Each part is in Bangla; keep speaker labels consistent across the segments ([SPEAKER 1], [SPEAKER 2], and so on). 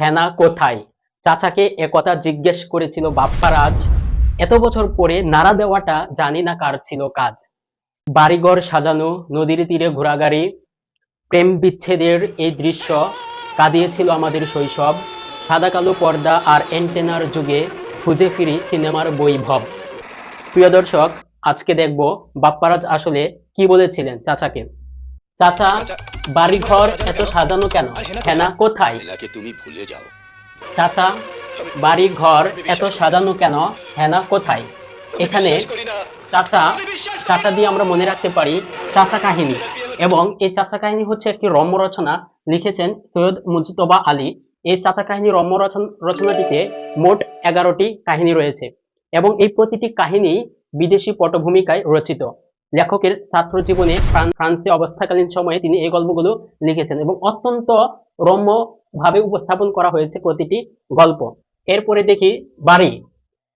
[SPEAKER 1] হেনা কোথায়? চাচাকে একথা জিজ্ঞেস করেছিল বাপ্পারাজ এত বছর পরে নাড়া দেওয়াটা জানি না কার ছিল কাজ। বাড়িঘর সাজানো, নদীর তীরে ঘোরাগাড়ি প্রেম বিচ্ছেদের এই দৃশ্য কাঁদিয়েছিল আমাদের শৈশব। সাদা কালো পর্দা আর অ্যান্টেনার যুগে খুঁজে ফিরি সিনেমার বৈভব। প্রিয় দর্শক, আজকে দেখব বাপ্পারাজ আসলে কি বলেছিলেন চাচাকে। চাচা বাড়িঘর এত সাজানো কেন? হেনা কোথায়?
[SPEAKER 2] তুমি ভুলে যাও।
[SPEAKER 1] চাচা বাড়ি ঘর এত সাজানো কেন? হেনা কোথায়? এখানে চাচা চাচা দিয়ে আমরা মনে রাখতে পারি চাচা কাহিনী। এবং এই চাচা কাহিনী হচ্ছে একটি রম্য রচনা লিখেছেন সৈয়দ মুজিতবা আলী। এই চাচা কাহিনী রম্য রচন- রচনাটিতে মোট এগারোটি কাহিনী রয়েছে। এবং এই প্রতিটি কাহিনী বিদেশি পটভূমিকায় রচিত। লেখকের ছাত্র জীবনে ফ্রান্সে অবস্থাকালীন সময়ে তিনি এই গল্পগুলো লিখেছেন এবং অত্যন্ত রম্য ভাবে উপস্থাপন করা হয়েছে প্রতিটি গল্প। এরপরে দেখি বাড়ি।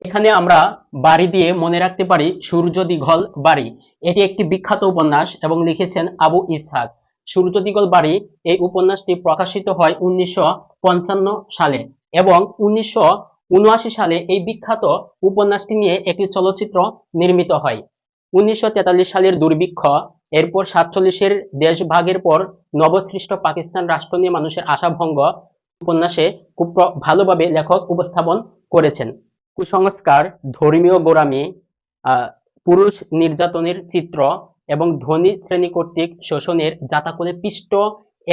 [SPEAKER 1] এখানে আমরা বাড়ি দিয়ে মনে রাখতে পারি সূর্য দিঘল বাড়ি। এটি একটি বিখ্যাত উপন্যাস এবং লিখেছেন আবু ইসহাক। সূর্য দিঘল বাড়ি এই উপন্যাসটি প্রকাশিত হয় উনিশশো পঞ্চান্ন সালে এবং উনিশশো উনআশি সালে এই বিখ্যাত উপন্যাসটি নিয়ে একটি চলচ্চিত্র নির্মিত হয়। উনিশশো তেতাল্লিশ সালের দুর্ভিক্ষ, এরপর সাতচল্লিশের দেশভাগের পর নবসৃষ্ট পাকিস্তান রাষ্ট্র নিয়ে মানুষের আশাভঙ্গ উপন্যাসে খুব ভালোভাবে লেখক উপস্থাপন করেছেন। কুসংস্কার, ধর্মীয় গোড়ামি পুরুষ নির্যাতনের চিত্র এবং ধনী শ্রেণি কর্তৃক শোষণের জাতাকলে পিষ্ট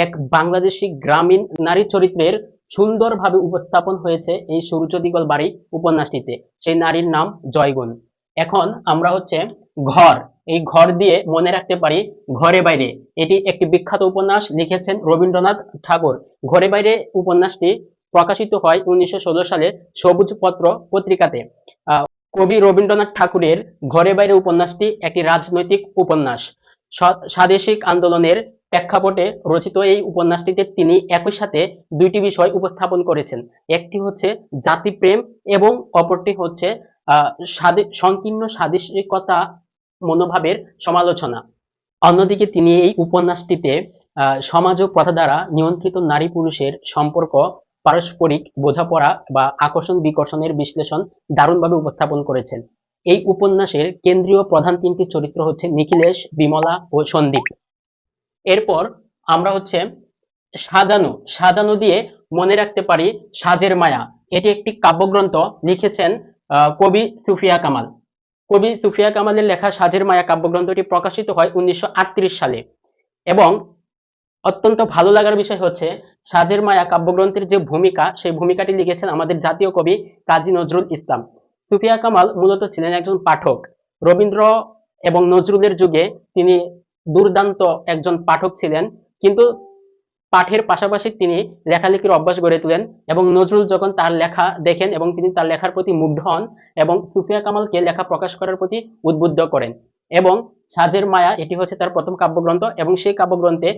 [SPEAKER 1] এক বাংলাদেশি গ্রামীণ নারী চরিত্রের সুন্দরভাবে উপস্থাপন হয়েছে এই সূর্য দিগল বাড়ি উপন্যাসটিতে। সেই নারীর নাম জয়গুণ। এখন আমরা হচ্ছে ঘর। এই ঘর দিয়ে মনে রাখতে পারি ঘরে বাইরে। এটি একটি বিখ্যাত উপন্যাস, লিখেছেন রবীন্দ্রনাথ ঠাকুর। ঘরে বাইরে উপন্যাসটি প্রকাশিত হয় উনিশশো ষোলো সালে সবুজ পত্র পত্রিকাতে কবি রবীন্দ্রনাথ ঠাকুরের ঘরে বাইরে উপন্যাসটি একটি রাজনৈতিক উপন্যাস। স্ব- স্বাদেশিক আন্দোলনের প্রেক্ষাপটে রচিত এই উপন্যাসটিতে তিনি একই সাথে দুইটি বিষয় উপস্থাপন করেছেন। একটি হচ্ছে জাতিপ্রেম এবং অপরটি হচ্ছে সংকীর্ণ স্বাদেশিকতা মনোভাবের সমালোচনা। অন্যদিকে তিনি এই উপন্যাসটিতে সমাজ ও প্রথা দ্বারা নিয়ন্ত্রিত নারী পুরুষের সম্পর্ক, পারস্পরিক বোঝাপড়া বা আকর্ষণ বিকর্ষণের বিশ্লেষণ দারুণভাবে উপস্থাপন করেছেন। এই উপন্যাসের কেন্দ্রীয় প্রধান তিনটি চরিত্র হচ্ছে নিখিলেশ, বিমলা ও সন্দীপ। এরপর আমরা হচ্ছে সাজানো। সাজানো দিয়ে মনে রাখতে পারি সাজের মায়া। এটি একটি কাব্যগ্রন্থ লিখেছেন কবি সুফিয়া কামাল। কবি সুফিয়া কামালের লেখা সাজের মায়া কাব্যগ্রন্থটি প্রকাশিত হয় উনিশশো সালে। এবং অত্যন্ত ভালো লাগার বিষয় হচ্ছে, সাজের মায়া কাব্যগ্রন্থের যে ভূমিকা, সেই ভূমিকাটি লিখেছেন আমাদের জাতীয় কবি কাজী নজরুল ইসলাম। সুফিয়া কামাল মূলত ছিলেন একজন পাঠক। রবীন্দ্র এবং নজরুলের যুগে তিনি দুর্দান্ত একজন পাঠক ছিলেন। কিন্তু পাঠের পাশাপাশি তিনি লেখালেখির অভ্যাস গড়ে তোলেন এবং নজরুল যখন তার লেখা দেখেন এবং তিনি তার লেখার প্রতি মুগ্ধ হন এবং সুফিয়া কামালকে লেখা প্রকাশ করার প্রতি উদ্বুদ্ধ করেন এবং সাজের মায়া, এটি হচ্ছে তার প্রথম কাব্যগ্রন্থ এবং সেই কাব্যগ্রন্থে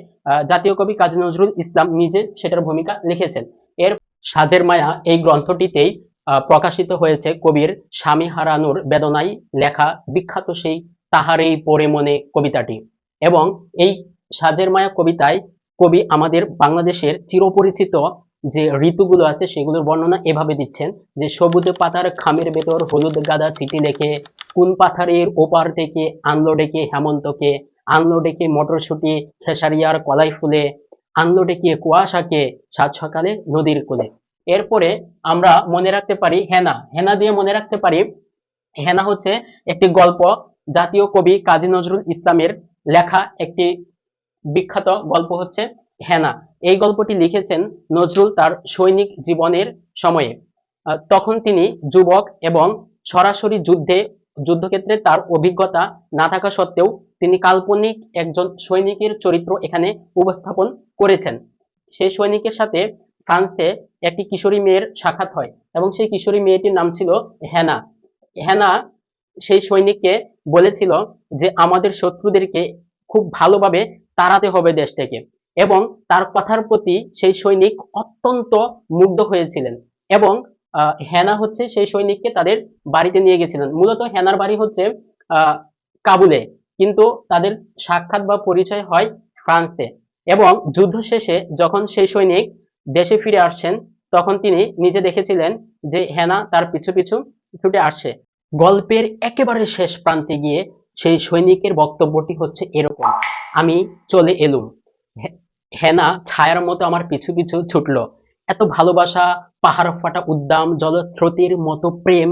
[SPEAKER 1] জাতীয় কবি কাজী নজরুল ইসলাম নিজে সেটার ভূমিকা লিখেছেন। এর সাজের মায়া এই গ্রন্থটিতেই প্রকাশিত হয়েছে কবির স্বামী হারানোর বেদনায় লেখা বিখ্যাত সেই তাহারেই পরে মনে কবিতাটি। এবং এই সাজের মায়া কবিতায় কবি আমাদের বাংলাদেশের চিরপরিচিত যে ঋতুগুলো আছে সেগুলোর বর্ণনা এভাবে দিচ্ছেন যে সবুজ পাতার খামের ভেতর হলুদ গাদা চিঠি লেখে, কোন পাথারের ওপার থেকে আনলো ডেকে হেমন্তকে আনলো ডেকে মটরশুটি, খেসারিয়ার কলাই ফুলে আনলো ডেকে কুয়াশাকে সাত সকালে নদীর কোলে। এরপরে আমরা মনে রাখতে পারি হেনা। হেনা দিয়ে মনে রাখতে পারি, হেনা হচ্ছে একটি গল্প জাতীয় কবি কাজী নজরুল ইসলামের লেখা একটি বিখ্যাত গল্প হচ্ছে হেনা। এই গল্পটি লিখেছেন নজরুল তার সৈনিক জীবনের সময়ে। তখন তিনি যুবক এবং সরাসরি যুদ্ধে, যুদ্ধক্ষেত্রে তার অভিজ্ঞতা না থাকা সত্ত্বেও তিনি কাল্পনিক একজন সৈনিকের চরিত্র এখানে উপস্থাপন করেছেন। সেই সৈনিকের সাথে ফ্রান্সে একটি কিশোরী মেয়ের সাক্ষাৎ হয় এবং সেই কিশোরী মেয়েটির নাম ছিল হেনা। হেনা সেই সৈনিককে বলেছিল যে, আমাদের শত্রুদেরকে খুব ভালোভাবে তাড়াতে হবে দেশ থেকে। এবং তার কথার প্রতি সেই সৈনিক অত্যন্ত মুগ্ধ হয়েছিলেন। এবং হেনা হচ্ছে সেই সৈনিককে তাদের বাড়িতে নিয়ে গেছিলেন। মূলত হেনার বাড়ি হচ্ছে কাবুলে। কিন্তু তাদের সাক্ষাৎ বা পরিচয় হয় ফ্রান্সে। এবং যুদ্ধ শেষে যখন সেই সৈনিক দেশে ফিরে আসছেন, তখন তিনি নিজে দেখেছিলেন যে হেনা তার পিছু পিছু ছুটে আসছে। গল্পের একেবারে শেষ প্রান্তে গিয়ে সেই সৈনিকের বক্তব্যটি হচ্ছে এরকম, আমি চলে এলুম। হেনা ছায়ার মতো আমার পিছু পিছু ছুটলো। এত ভালোবাসা, পাহাড় ফাটা উদ্দাম, জলস্রোতের মতো প্রেম,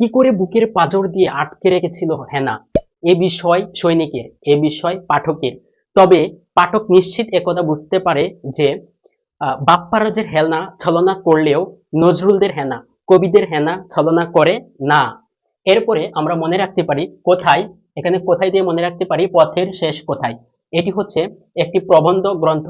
[SPEAKER 1] কি করে বুকের পাঁজর দিয়ে আটকে রেখেছিল হেনা? এ বিষয় সৈনিকের, এ বিষয় পাঠকের। তবে পাঠক নিশ্চিত একথা বুঝতে পারে যে বাপ্পারাজের হেলনা ছলনা করলেও নজরুলদের হেনা, কবিদের হেনা ছলনা করে না। এরপরে আমরা মনে রাখতে পারি কোথায় এখানে কোথায় দিয়ে মনে রাখতে পারি? পথের শেষ কোথায়? এটি হচ্ছে একটি প্রবন্ধ গ্রন্থ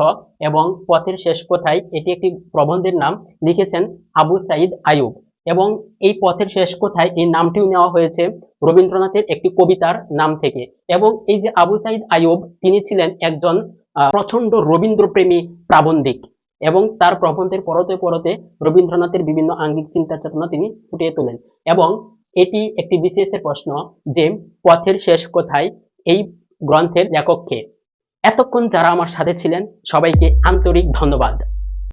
[SPEAKER 1] এবং পথের শেষ কোথায়? এটি একটি প্রবন্ধের নাম লিখেছেন আবু সাইদ আয়ুব এবং এই পথের শেষ কোথায়? এই নামটিও নেওয়া হয়েছে রবীন্দ্রনাথের একটি কবিতার নাম থেকে এবং এই যে আবু সাইদ আয়ুব তিনি ছিলেন একজন প্রচণ্ড রবীন্দ্রপ্রেমী প্রাবন্ধিক এবং তার প্রবন্ধের পরতে পরতে রবীন্দ্রনাথের বিভিন্ন আঙ্গিক চিন্তা চেতনা তিনি ফুটিয়ে তোলেন এবং এটি একটি বিশেষ প্রশ্ন যে পথের শেষ কোথায়? এই গ্রন্থের লেখককে এতক্ষণ যারা আমার সাথে ছিলেন, সবাইকে আন্তরিক ধন্যবাদ।